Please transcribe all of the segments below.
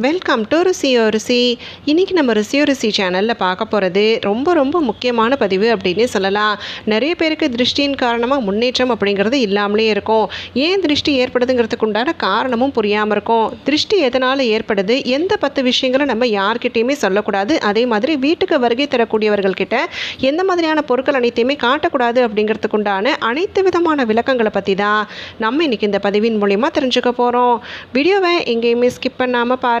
Welcome to ருசியோ ருசி. இன்றைக்கி நம்ம ருசியோ ருசி சேனலில் பார்க்க போகிறது ரொம்ப ரொம்ப முக்கியமான பதிவு அப்படின்னு சொல்லலாம். நிறைய பேருக்கு திருஷ்டியின் காரணமாக முன்னேற்றம் அப்படிங்கிறது இல்லாமலே இருக்கும். ஏன் திருஷ்டி ஏற்படுதுங்கிறதுக்கு உண்டான காரணமும் புரியாமல் இருக்கும். திருஷ்டி எதனால் ஏற்படுது? எந்த பத்து விஷயங்களும் நம்ம யார்கிட்டயுமே சொல்லக்கூடாது. அதே மாதிரி வீட்டுக்கு வருகை தரக்கூடியவர்கள்கிட்ட எந்த மாதிரியான பொருட்கள் அனைத்தையுமே காட்டக்கூடாது அப்படிங்கிறதுக்கு உண்டான அனைத்து விதமான விளக்கங்களை பற்றி தான் நம்ம இன்றைக்கி இந்த பதிவின் மூலிமா தெரிஞ்சுக்க போகிறோம் வீடியோவை எங்கேயுமே ஸ்கிப் பண்ணாமல் பாருங்கள்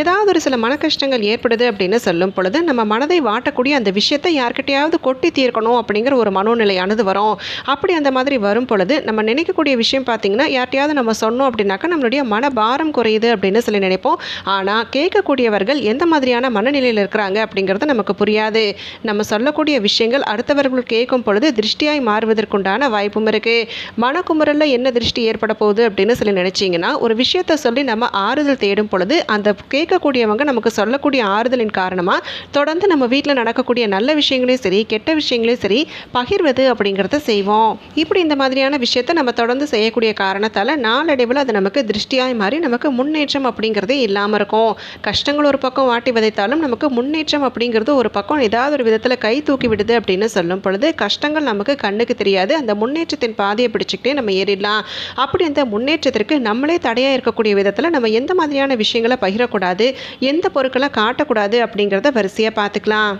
ஏதாவது ஒரு சில மன கஷ்டங்கள் ஏற்படுது அப்படின்னு சொல்லும் பொழுது நம்ம மனதை வாட்டக்கூடிய அந்த விஷயத்தை யார்கிட்டையாவது கொட்டி தீர்க்கணும் அப்படிங்கிற ஒரு மனோநிலையானது வரும். அப்படி அந்த மாதிரி வரும் பொழுது நம்ம நினைக்கக்கூடிய விஷயம் பார்த்திங்கன்னா யார்ட்டையாவது நம்ம சொன்னோம் அப்படின்னாக்கா நம்மளுடைய மன பாரம் குறையுது அப்படின்னு சொல்லி நினைப்போம். ஆனால் கேட்கக்கூடியவர்கள் எந்த மாதிரியான மனநிலையில் இருக்கிறாங்க அப்படிங்கிறது நமக்கு புரியாது. நம்ம சொல்லக்கூடிய விஷயங்கள் அடுத்தவர்கள் கேட்கும் பொழுது திருஷ்டியாய் மாறுவதற்குண்டான வாய்ப்பும் இருக்குது மனக்குமுறலில் என்ன திருஷ்டி ஏற்பட போகுது அப்படின்னு சொல்லி நினச்சிங்கன்னா ஒரு விஷயத்தை சொல்லி நம்ம ஆறுதல் தேடும் பொழுது அந்த கே கேட்கக்கூடியவங்க நமக்கு சொல்லக்கூடிய ஆறுதலின் காரணமாக தொடர்ந்து நம்ம வீட்டில் நடக்கக்கூடிய நல்ல விஷயங்களையும் சரி கெட்ட விஷயங்களையும் சரி பகிர்வது அப்படிங்கிறத செய்வோம். இப்படி இந்த மாதிரியான விஷயத்தை நம்ம தொடர்ந்து செய்யக்கூடிய காரணத்தால் நாளடைவில் அது நமக்கு திருஷ்டியாய் மாறி நமக்கு முன்னேற்றம் அப்படிங்கிறதே இல்லாமல் இருக்கும். கஷ்டங்கள் ஒரு பக்கம் வாட்டி விதைத்தாலும் நமக்கு முன்னேற்றம் அப்படிங்கிறது ஒரு பக்கம் ஏதாவது ஒரு விதத்தில் கை தூக்கி விடுது அப்படின்னு சொல்லும் பொழுது கஷ்டங்கள் நமக்கு கண்ணுக்கு தெரியாது. அந்த முன்னேற்றத்தின் பாதையை பிடிச்சிக்கிட்டே நம்ம ஏறிடலாம். அப்படி அந்த முன்னேற்றத்திற்கு நம்மளே தடையாக இருக்கக்கூடிய விதத்தில் நம்ம எந்த மாதிரியான விஷயங்களை பகிரக்கூடாது. எந்த பொருட்களை காட்டக்கூடாது அப்படிங்கிறத வரிசையாக பார்த்துக்கலாம்.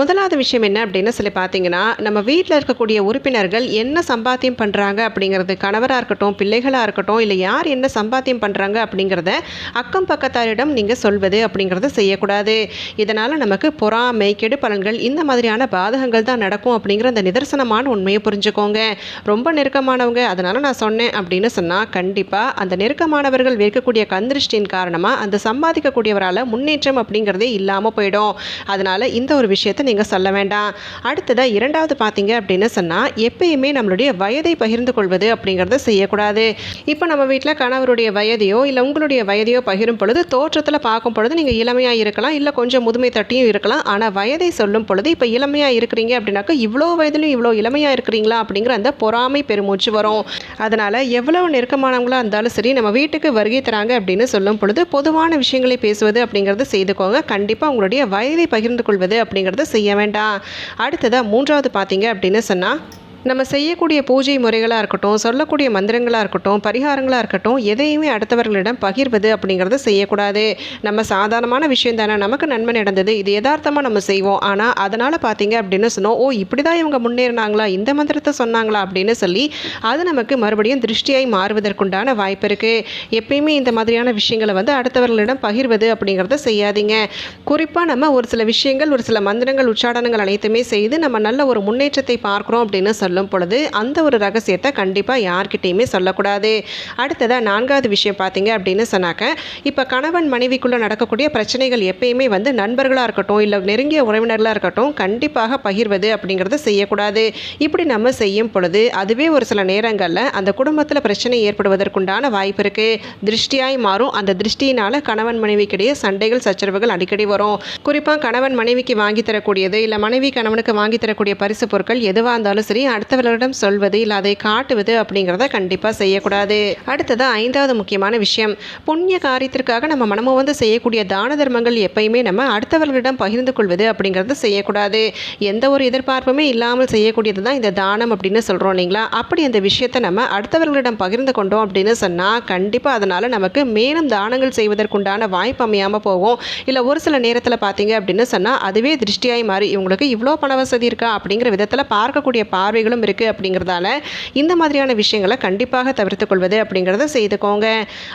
முதலாவது விஷயம் என்ன அப்படின்னு சொல்லி பார்த்தீங்கன்னா நம்ம வீட்டில் இருக்கக்கூடிய உறுப்பினர்கள் என்ன சம்பாத்தியம் பண்ணுறாங்க அப்படிங்கிறது. கணவராக இருக்கட்டும் பிள்ளைகளாக இருக்கட்டும் இல்லை யார் என்ன சம்பாத்தியம் பண்ணுறாங்க அப்படிங்கிறத அக்கம் பக்கத்தாரிடம் நீங்கள் சொல்வது அப்படிங்கிறத செய்யக்கூடாது. இதனால் நமக்கு பொறாமை கெடு பலன்கள் இந்த மாதிரியான பாதகங்கள் தான் நடக்கும் அப்படிங்கிற அந்த நிதர்சனமான உண்மையை புரிஞ்சுக்கோங்க. ரொம்ப நெருக்கமானவங்க அதனால் நான் சொன்னேன் அப்படின்னு சொன்னால் கண்டிப்பாக அந்த நெருக்கமானவர்கள் வைக்கக்கூடிய கந்திருஷ்டியின் காரணமாக அந்த சம்பாதிக்க சம்பாதிக்கக்கூடியவரால் முன்னேற்றம் அப்படிங்கிறதே இல்லாமல் போயிடும். அதனால் இந்த ஒரு விஷயத்தை நீங்கள் சொல்ல வேண்டாம். அடுத்ததாக இரண்டாவது பார்த்தீங்க அப்படின்னு சொன்னால் எப்பயுமே நம்மளுடைய வயதை பகிர்ந்து கொள்வது அப்படிங்கிறத செய்யக்கூடாது. இப்போ நம்ம வீட்டில் கணவருடைய வயதையோ இல்லை உங்களுடைய வயதையோ பகிரும் பொழுது தோற்றத்தில் பார்க்கும் பொழுது நீங்கள் இளமையாக இருக்கலாம் இல்லை கொஞ்சம் முதுமை தட்டியும் இருக்கலாம். ஆனால் வயதை சொல்லும் பொழுது இப்போ இளமையாக இருக்கிறீங்க அப்படின்னாக்கா இவ்வளோ வயதுலையும் இவ்வளோ இளமையாக இருக்கிறீங்களா அப்படிங்கிற அந்த பொறாமை பெருமூச்சு வரும். அதனால் எவ்வளவு நெருக்கமானவங்களாக இருந்தாலும் சரி நம்ம வீட்டுக்கு வருகை தராங்க அப்படின்னு சொல்லும் பொழுது பொதுவான விஷயங்களை பேசுவது அப்படிங்கிறத செய்துக்கோங்க. கண்டிப்பாக உங்களுடைய வயதை பகிர்ந்து கொள்வது அப்படிங்கிறத செய்ய வேண்டாம். அடுத்ததாக மூன்றாவது பார்த்தீங்க அப்படின்னு சொன்னால் நம்ம செய்யக்கூடிய பூஜை முறைகளாக இருக்கட்டும் சொல்லக்கூடிய மந்திரங்களாக இருக்கட்டும் பரிகாரங்களாக இருக்கட்டும் எதையுமே அடுத்தவர்களிடம் பகிர்வது அப்படிங்கிறத செய்யக்கூடாது. நம்ம சாதாரணமான விஷயம் தானே நமக்கு நன்மை நடந்தது இது யதார்த்தமாக நம்ம செய்வோம். ஆனால் அதனால் பார்த்தீங்க அப்படின்னு சொன்னோம் ஓ இப்படி தான் இவங்க முன்னேறினாங்களா இந்த மந்திரத்தை சொன்னாங்களா அப்படின்னு சொல்லி அது நமக்கு மறுபடியும் திருஷ்டியாய் மாறுவதற்குண்டான வாய்ப்பு இருக்குது எப்பயுமே இந்த மாதிரியான விஷயங்களை வந்து அடுத்தவர்களிடம் பகிர்வது அப்படிங்கிறத செய்யாதீங்க. குறிப்பாக நம்ம ஒரு சில விஷயங்கள் ஒரு சில மந்திரங்கள் உச்சாடனங்கள் அனைத்துமே செய்து நம்ம நல்ல ஒரு முன்னேற்றத்தை பார்க்குறோம் அப்படின்னு சொல்லும் பொழுது அந்த ஒரு ரகசியத்தை கண்டிப்பாக யார்கிட்டையுமே சொல்லக்கூடாது. அடுத்ததாக நான்காவது விஷயம் பார்த்தீங்க அப்படின்னு சொன்னாக்க இப்போ கணவன் மனைவிக்குள்ளே நடக்கக்கூடிய பிரச்சனைகள் எப்பயுமே வந்து நண்பர்களாக இருக்கட்டும் இல்லை நெருங்கிய உறவினர்களாக இருக்கட்டும் கண்டிப்பாக பகிர்வது அப்படிங்கிறத செய்யக்கூடாது. இப்படி நம்ம செய்யும் பொழுது அதுவே ஒரு சில நேரங்களில் அந்த குடும்பத்தில் பிரச்சனை ஏற்படுவதற்குண்டான வாய்ப்பு இருக்குது திருஷ்டியாய் மாறும். அந்த திருஷ்டியினால் கணவன் மனைவிக்கிடையே சண்டைகள் சச்சரவுகள் அடிக்கடி வரும். குறிப்பாக கணவன் மனைவிக்கு வாங்கி தரக்கூடியது இல்லை மனைவி கணவனுக்கு வாங்கி தரக்கூடிய பரிசு பொருட்கள் எதுவாக இருந்தாலும் சரி அடுத்தவர்களிடம் சொல்வது இல்லை அதை காட்டுவது அப்படிங்கிறத கண்டிப்பாக செய்யக்கூடாது. அடுத்தது ஐந்தாவது முக்கியமான விஷயம். புண்ணிய காரியத்திற்காக நம்ம மனமும் வந்து செய்யக்கூடிய தான தர்மங்கள் எப்பயுமே நம்ம அடுத்தவர்களிடம் பகிர்ந்து கொள்வது அப்படிங்கிறத செய்யக்கூடாது. எந்த ஒரு எதிர்பார்ப்புமே இல்லாமல் செய்யக்கூடியது தான் இந்த தானம் அப்படின்னு சொல்கிறோம் இல்லைங்களா? அப்படி அந்த விஷயத்தை நம்ம அடுத்தவர்களிடம் பகிர்ந்து கொண்டோம் அப்படின்னு சொன்னால் கண்டிப்பாக அதனால் நமக்கு மேலும் தானங்கள் செய்வதற்குண்டான வாய்ப்பு அமையாமல் போகும். இல்லை ஒரு சில நேரத்தில் பார்த்தீங்க அப்படின்னு சொன்னால் அதுவே திருஷ்டியாய் மாறி இவங்களுக்கு இவ்வளோ பண வசதி இருக்கா? அப்படிங்கிற விதத்தில் பார்க்கக்கூடிய பார்வைகளும் இருக்குது அப்படிங்கிறதால இந்த மாதிரியான விஷயங்களை கண்டிப்பாக தவிர்த்து கொள்வது அப்படிங்கிறத செய்துக்கோங்க.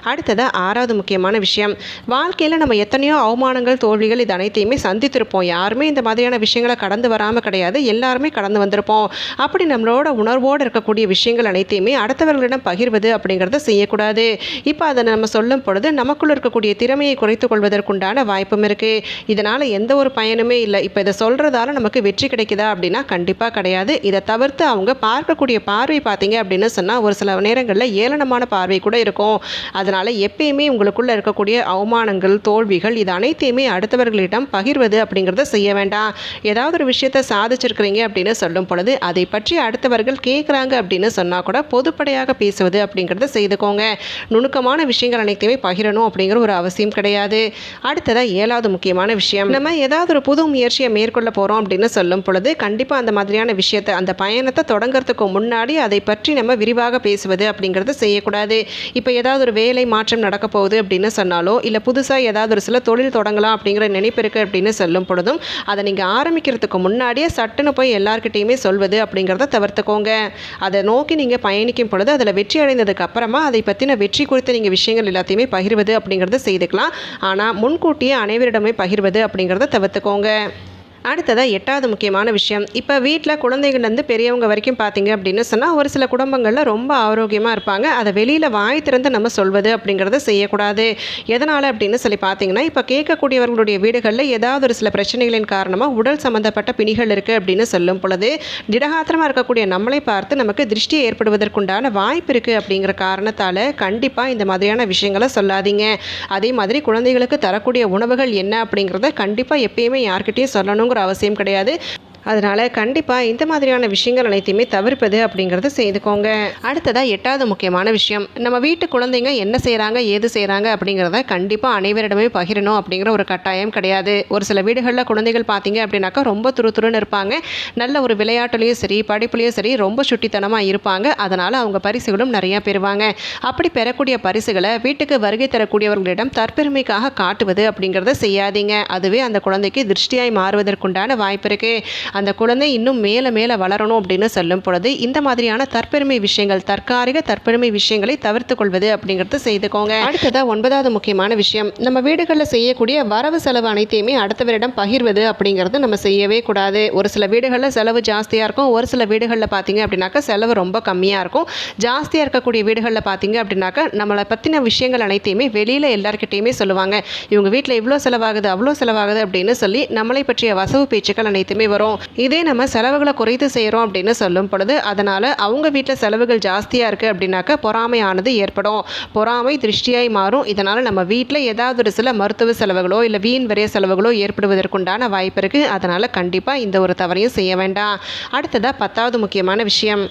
அடுத்தது ஆறாவது முக்கியமான விஷயம். வாழ்க்கையில் நம்ம எத்தனையோ அவமானங்கள் தோல்விகள் இது அனைத்தையுமே சந்தித்திருப்போம். யாருமே இந்த மாதிரியான விஷயங்களை கடந்து வராமல் கிடையாது. எல்லாருமே கடந்து வந்திருப்போம். அப்படி நம்மளோட உணர்வோடு இருக்கக்கூடிய விஷயங்கள் அனைத்தையுமே அடுத்தவர்களிடம் பகிர்வது அப்படிங்கிறத செய்யக்கூடாது. இப்போ அதை நம்ம சொல்லும் பொழுது நமக்குள்ள இருக்கக்கூடிய திறமையை குறைத்துக் கொள்வதற்குண்டான வாய்ப்பும் இருக்குது இதனால் எந்த ஒரு பயனுமே இல்லை. இப்போ இதை சொல்கிறதால நமக்கு வெற்றி கிடைக்குதா அப்படின்னா கண்டிப்பாக கிடையாது. இதை தவிர்த்து அடுத்து அவங்க பார்க்கக்கூடிய பார்வை பார்த்தீங்க அப்படின்னு சொன்னால் ஒரு சில நேரங்களில் ஏளனமான பார்வை கூட இருக்கும். அதனால் எப்பயுமே உங்களுக்குள்ளே இருக்கக்கூடிய அவமானங்கள் தோல்விகள் இது அனைத்தையுமே அடுத்தவர்களிடம் பகிர்வது அப்படிங்கிறத செய்ய வேண்டாம். ஏதாவது ஒரு விஷயத்தை சாதிச்சிருக்கிறீங்க அப்படின்னு சொல்லும் பொழுது அதை பற்றி அடுத்தவர்கள் கேட்குறாங்க அப்படின்னு சொன்னால் கூட பொதுப்படையாக பேசுவது அப்படிங்கிறத செய்துக்கோங்க. நுணுக்கமான விஷயங்கள் அனைத்தையுமே பகிரணும் அப்படிங்கிற ஒரு அவசியம் கிடையாது. அடுத்ததாக ஏழாவது முக்கியமான விஷயம். நம்ம ஏதாவது ஒரு புது முயற்சியை மேற்கொள்ள போகிறோம் அப்படின்னு சொல்லும் பொழுது கண்டிப்பாக அந்த மாதிரியான விஷயத்தை அந்த பயணத்தை தொடங்குறதுக்கு முன்னாடி அதை பற்றி நம்ம விரிவாக பேசுவது அப்படிங்கிறத செய்யக்கூடாது. இப்போ ஏதாவது ஒரு வேலை மாற்றம் நடக்க போகுது அப்படின்னு சொன்னாலோ இல்லை புதுசாக ஏதாவது ஒரு சில தொழில் தொடங்கலாம் அப்படிங்கிற நினைப்பு இருக்குது அப்படின்னு சொல்லும் பொழுதும் அதை நீங்கள் ஆரம்பிக்கிறதுக்கு முன்னாடியே சட்டுன்னு போய் எல்லார்கிட்டேயுமே சொல்வது அப்படிங்கிறத தவிர்த்துக்கோங்க. அதை நோக்கி நீங்கள் பயணிக்கும் பொழுது அதில் வெற்றி அடைந்ததுக்கு அப்புறமா அதை பற்றின வெற்றி குறித்த நீங்கள் விஷயங்கள் எல்லாத்தையுமே பகிர்வது அப்படிங்கிறத செய்துக்கலாம். ஆனால் முன்கூட்டியே அனைவரிடமே பகிர்வது அப்படிங்கிறத தவிர்த்துக்கோங்க. அடுத்ததாக எட்டாவது முக்கியமான விஷயம். இப்போ வீட்டில் குழந்தைகள்லேருந்து பெரியவங்க வரைக்கும் பார்த்தீங்க அப்படின்னு சொன்னால் ஒரு சில குடும்பங்களில் ரொம்ப ஆரோக்கியமாக இருப்பாங்க. அதை வெளியில் வாய் திறந்து நம்ம சொல்வது அப்படிங்கிறத செய்யக்கூடாது. எதனால் அப்படின்னு சொல்லி பார்த்தீங்கன்னா இப்போ கேட்கக்கூடியவர்களுடைய வீடுகளில் ஏதாவது ஒரு சில பிரச்சனைகளின் காரணமாக உடல் சம்மந்தப்பட்ட பிணிகள் இருக்குது அப்படின்னு சொல்லும் பொழுது திடகாத்திரமாக இருக்கக்கூடிய நம்மளை பார்த்து நமக்கு திருஷ்டி ஏற்படுவதற்குண்டான வாய்ப்பு இருக்குது அப்படிங்கிற காரணத்தால் கண்டிப்பாக இந்த மாதிரியான விஷயங்களை சொல்லாதீங்க. அதே மாதிரி குழந்தைகளுக்கு தரக்கூடிய உணவுகள் என்ன அப்படிங்கிறத கண்டிப்பாக எப்பயுமே யார்கிட்டையும் சொல்லணும் செய்யணுங்கிற அவசியம் கிடையாது. அதனால் கண்டிப்பாக இந்த மாதிரியான விஷயங்கள் அனைத்தையுமே தவிர்ப்பது அப்படிங்கிறத செய்துக்கோங்க. அடுத்ததாக எட்டாவது முக்கியமான விஷயம். நம்ம வீட்டு குழந்தைங்க என்ன செய்கிறாங்க ஏது செய்கிறாங்க அப்படிங்கிறத கண்டிப்பாக அனைவரிடமே பகிரணும் அப்படிங்கிற ஒரு கட்டாயம் கிடையாது. ஒரு சில வீடுகளில் குழந்தைகள் பார்த்தீங்க அப்படின்னாக்கா ரொம்ப துரு துருன்னு இருப்பாங்க. நல்ல ஒரு விளையாட்டுலேயும் சரி படிப்புலேயும் சரி ரொம்ப சுட்டித்தனமாக இருப்பாங்க. அதனால் அவங்க பரிசுகளும் நிறையா பெறுவாங்க. அப்படி பெறக்கூடிய பரிசுகளை வீட்டுக்கு வருகை தரக்கூடியவர்களிடம் தற்பெருமைக்காக காட்டுவது அப்படிங்கிறத செய்யாதீங்க. அதுவே அந்த குழந்தைக்கு திருஷ்டியாய் மாறுவதற்குண்டான வாய்ப்பு இருக்குது அந்த குழந்தை இன்னும் மேலே மேலே வளரணும் அப்படின்னு சொல்லும் பொழுது இந்த மாதிரியான தற்பெருமை விஷயங்கள் தற்காலிக தற்பெருமை விஷயங்களை தவிர்த்து கொள்வது அப்படிங்கிறது செய்துக்கோங்க. அடுத்ததாக ஒன்பதாவது முக்கியமான விஷயம் நம்ம வீடுகளில் செய்யக்கூடிய வரவு செலவு அனைத்தையுமே அடுத்தவரிடம் பகிர்வது அப்படிங்கிறது நம்ம செய்யவே கூடாது. ஒரு சில வீடுகளில் செலவு ஜாஸ்தியாக இருக்கும். ஒரு சில வீடுகளில் பார்த்தீங்க அப்படின்னாக்கா செலவு ரொம்ப கம்மியாக இருக்கும். ஜாஸ்தியாக இருக்கக்கூடிய வீடுகளில் பார்த்தீங்க அப்படின்னாக்கா நம்மளை பற்றின விஷயங்கள் அனைத்தையுமே வெளியில் எல்லாருக்கிட்டையுமே சொல்லுவாங்க. இவங்க வீட்டில் இவ்வளோ செலவாகுது அவ்வளோ செலவாகுது அப்படின்னு சொல்லி நம்மளை பற்றிய வசவு பேச்சுக்கள் அனைத்துமே வரும். இதே நம்ம செலவுகளை குறைத்து செய்கிறோம் அப்படின்னு சொல்லும் பொழுது அதனால் அவங்க வீட்டில் செலவுகள் ஜாஸ்தியாக இருக்குது அப்படின்னாக்க பொறாமையானது ஏற்படும். பொறாமை திருஷ்டியாய் மாறும். இதனால் நம்ம வீட்டில் ஏதாவது ஒரு சில மருத்துவ செலவுகளோ இல்லை வீண் வரைய செலவுகளோ ஏற்படுவதற்குண்டான வாய்ப்பு இருக்குது. அதனால் கண்டிப்பாக இந்த ஒரு தவறையும் செய்ய வேண்டாம். அடுத்ததாக பத்தாவது முக்கியமான விஷயம்.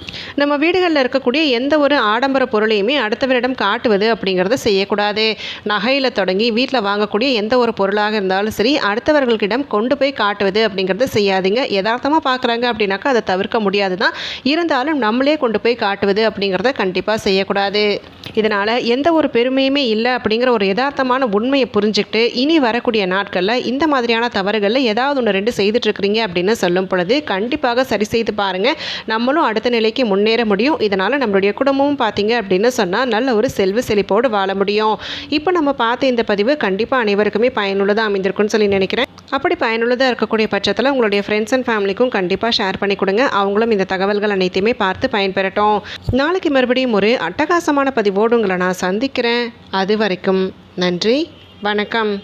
நம்ம வீடுகளில் இருக்கக்கூடிய எந்த ஒரு ஆடம்பர பொருளையுமே அடுத்தவரிடம் காட்டுவது அப்படிங்கிறத செய்யக்கூடாது. நகையில் தொடங்கி வீட்டில் வாங்கக்கூடிய எந்த ஒரு பொருளாக இருந்தாலும் சரி அடுத்தவர்களிடம் கொண்டு போய் காட்டுவது அப்படிங்கிறத செய்யாதீங்க. யதார்த்தமாக பார்க்குறாங்க அப்படின்னாக்கா அதை தவிர்க்க முடியாது தான் இருந்தாலும் நம்மளே கொண்டு போய் காட்டுவது அப்படிங்கிறத கண்டிப்பாக செய்யக்கூடாது. இதனால் எந்த ஒரு பெருமையுமே இல்லை அப்படிங்கிற ஒரு யதார்த்தமான உண்மையை புரிஞ்சுக்கிட்டு இனி வரக்கூடிய நாட்களில் இந்த மாதிரியான தவறுகளில் ஏதாவது ஒன்று ரெண்டு செய்துட்ருக்குறீங்க அப்படின்னு சொல்லும் பொழுது கண்டிப்பாக சரி செய்து பாருங்கள் நம்மளும் அடுத்த நிலைக்கு முன்னேற முடியும். இதனால் நம்மளுடைய குடும்பமும் பார்த்தீங்க அப்படின்னு சொன்னால் நல்ல ஒரு செல்வ செழிப்போடு வாழ முடியும். இப்போ நம்ம பார்த்த இந்த பதிவு கண்டிப்பாக அனைவருக்குமே பயனுள்ளதாக அமைந்திருக்குன்னு சொல்லி நினைக்கிறேன். அப்படி பயனுள்ளதாக இருக்கக்கூடிய பட்சத்தில் உங்களுடைய ஃப்ரெண்ட்ஸ் அண்ட் ஃபேமிலிக்கும் கண்டிப்பாக ஷேர் பண்ணி கொடுங்க. அவங்களும் இந்த தகவல்கள் அனைத்தையுமே பார்த்து பயன்பெறட்டும். நாளைக்கு மறுபடியும் ஒரு அட்டகாசமான பதிவோடு உங்களை நான் சந்திக்கிறேன். அது வரைக்கும் நன்றி வணக்கம்.